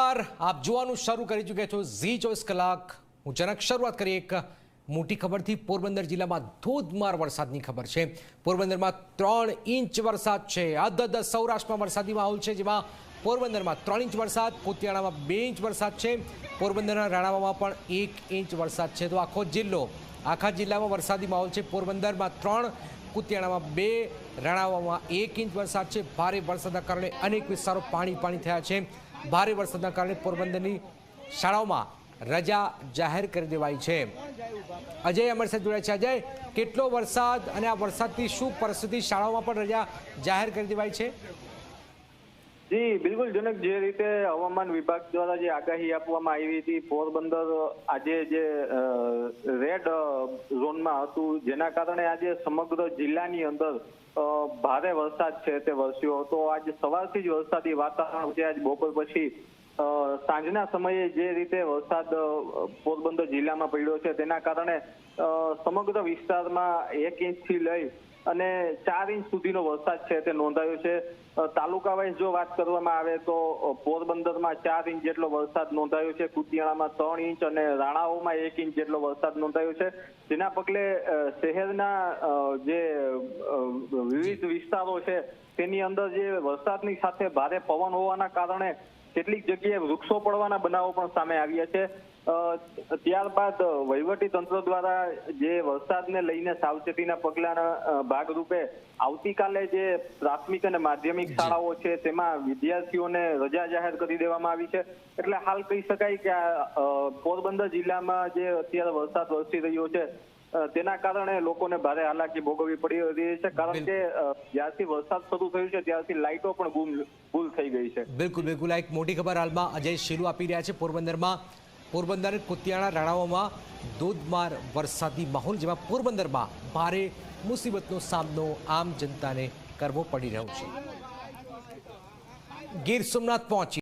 આપ જોવાનું શરૂ કરી ચૂક્યા છો ઝી ચોવીસ કલાક. હું જનક શરૂઆત કરી એક મોટી ખબરથી. પોરબંદર જિલ્લામાં ધોધમાર વરસાદની ખબર છે. પોરબંદરમાં ત્રણ ઇંચ વરસાદ છે. અધધ સૌરાષ્ટ્રમાં વરસાદી માહોલ છે, જેમાં પોરબંદરમાં ત્રણ ઇંચ વરસાદ કોતિયાણામાં બે ઇંચ વરસાદ છે. પોરબંદરના રાણાવામાં પણ એક ઇંચ વરસાદ છે. તો આખો જિલ્લો, આખા જિલ્લામાં વરસાદી માહોલ છે. પોરબંદરમાં ત્રણ, કુતિયાણામાં બે, રાણાવામાં એક ઇંચ વરસાદ છે. ભારે વરસાદના કારણે અનેક વિસ્તારો પાણી પાણી થયા છે. ભારે વરસાદના કારણે પોરબંદરની શાળાઓમાં રજા જાહેર કરી દેવાઈ છે. અજય અમર સાથે જોડાય છે. અજય, કેટલો વરસાદ અને આ વરસાદથી શું પરિસ્થિતિ? શાળાઓમાં પણ રજા જાહેર કરી દેવાઈ છે. જી બિલકુલ જનક જે રીતે હવામાન વિભાગ દ્વારા જે આગાહી આપવામાં આવી હતી, પોરબંદર આજે જે રેડ ઝોનમાં હતું, જેના કારણે આજે સમગ્ર જિલ્લાની અંદર ભારે વરસાદ છે તે વરસ્યો હતો. આજ સવારથી જ વરસાદી વાતાવરણ છે. આજ બપોર પછી સાંજના સમયે જે રીતે વરસાદ પોરબંદર જિલ્લામાં પડ્યો છે, તેના કારણે સમગ્ર વિસ્તારમાં એક ઇંચથી લઈ અને ચાર ઇંચ સુધીનો વરસાદ છે તે નોંધાયો છે. તાલુકા વાઇઝ જો વાત કરવામાં આવે તો પોરબંદરમાં ચાર ઇંચ જેટલો વરસાદ નોંધાયો છે કુતિયાણામાં ત્રણ ઇંચ અને રાણાઓમાં એક ઇંચ જેટલો વરસાદ નોંધાયો છે. જેના પગલે શહેરના જે વિવિધ વિસ્તારો છે, તેની અંદર જે વરસાદની સાથે ભારે પવન હોવાના કારણે કેટલીક જગ્યાએ વૃક્ષો પડવાના બનાવો પણ સામે આવ્યા છે. ત્યારબાદ વહીવટી તંત્ર દ્વારા જે વરસાદને લઈને સાવચેતીના પગલાના ભાગરૂપે આવતીકાલે જે પ્રાથમિક અને માધ્યમિક શાળાઓ છે તેમાં વિદ્યાર્થીઓને રજા જાહેર કરી દેવામાં આવી છે. એટલે હાલ કહી શકાય કે પોરબંદર જિલ્લામાં જે અત્યારે વરસાદ વરસી રહ્યો છે તેના કારણે લોકોને ભારે હાલાકી ભોગવવી પડી રહી છે. કારણ કે જ્યારથી વરસાદ શરૂ થયું છે ત્યારથી લાઇટો પણ ગુમ થઈ ગઈ છે. બિલકુલ બિલકુલ. એક મોટી ખબર હાલમાં અજય શીલુ આપી રહ્યા છે પોરબંદરમાં. પોરબંદર કુતિયાણા રાણાઓમાં ધોધમાર વરસાદી માહોલ, જેમાં પોરબંદરમાં ભારે મુસીબતનો સામનો આમ જનતાને કરવો પડી રહ્યો છે. ગીર સોમનાથ પહોંચી